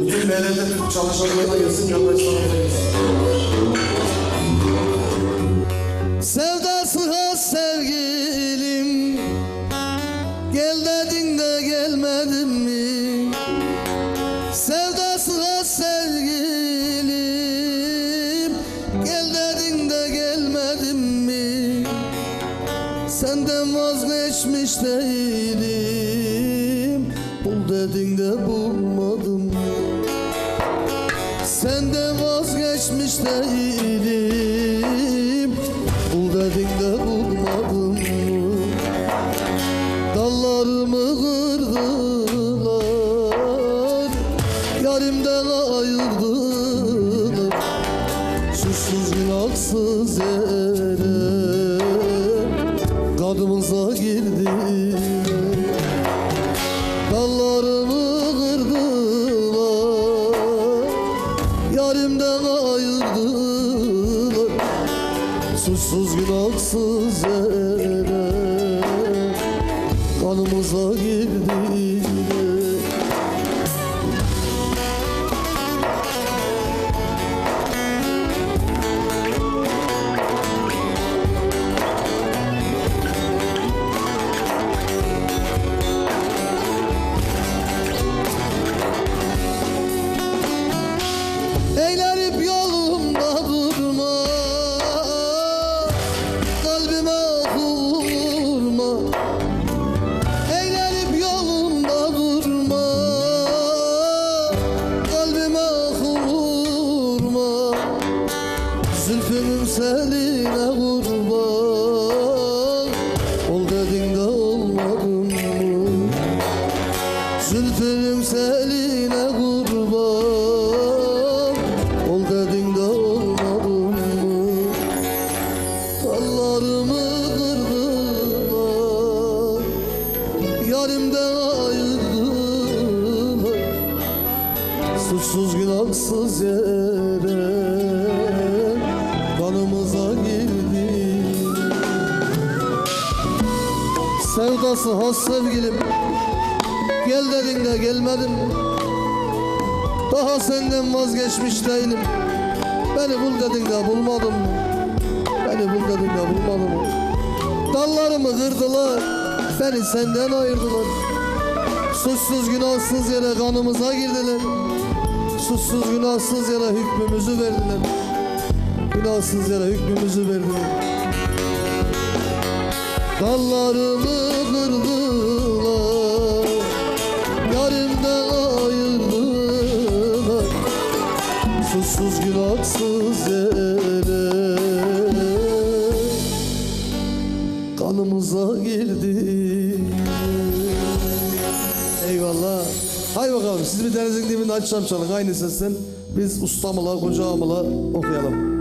Bütün MLT çalışanlarına gelsin. Sevdası has sevgilim Gel dedin de gelmedin mi? Sevdası has sevgilim Gel dedin de gelmedin mi? Senden vazgeçmiş değilim Bul dedin de bulmadım Senden vazgeçmiş değilim. Bul dedin de bulmadım. Dallarımı kırdılar. Yarimden ayırdılar. Suçsuz günahsız yere. Kanımıza girdiler Yarimden ayırdılar Suçsuz günahsız yere. Kanımıza girdiler seline kurban Ol dedin de olmadın mı? Kurban Ol dedin de olmadın kırdılar Yarimden ayırdılar Suçsuz günahsız yere Sevdası has sevgilim. Gel dedin de gelmedim. Daha senden vazgeçmiş değilim. Beni bul dedin de bulmadın mı? Beni bul dedin de bulmadın mı? Dallarımı kırdılar Beni senden ayırdılar. Suçsuz günahsız yere kanımıza girdiler. Suçsuz günahsız yere hükmümüzü verdiler. Günahsız yere hükmümüzü verdiler Dallarımı kırdılar. Yarimden ayırdılar Suçsuz günahsız yere. Kanımıza girdi. Eyvallah. Hay bakalım siz bir denizin dibinde açacağım aynı sesten Biz ustamıla kocağımıla okuyalım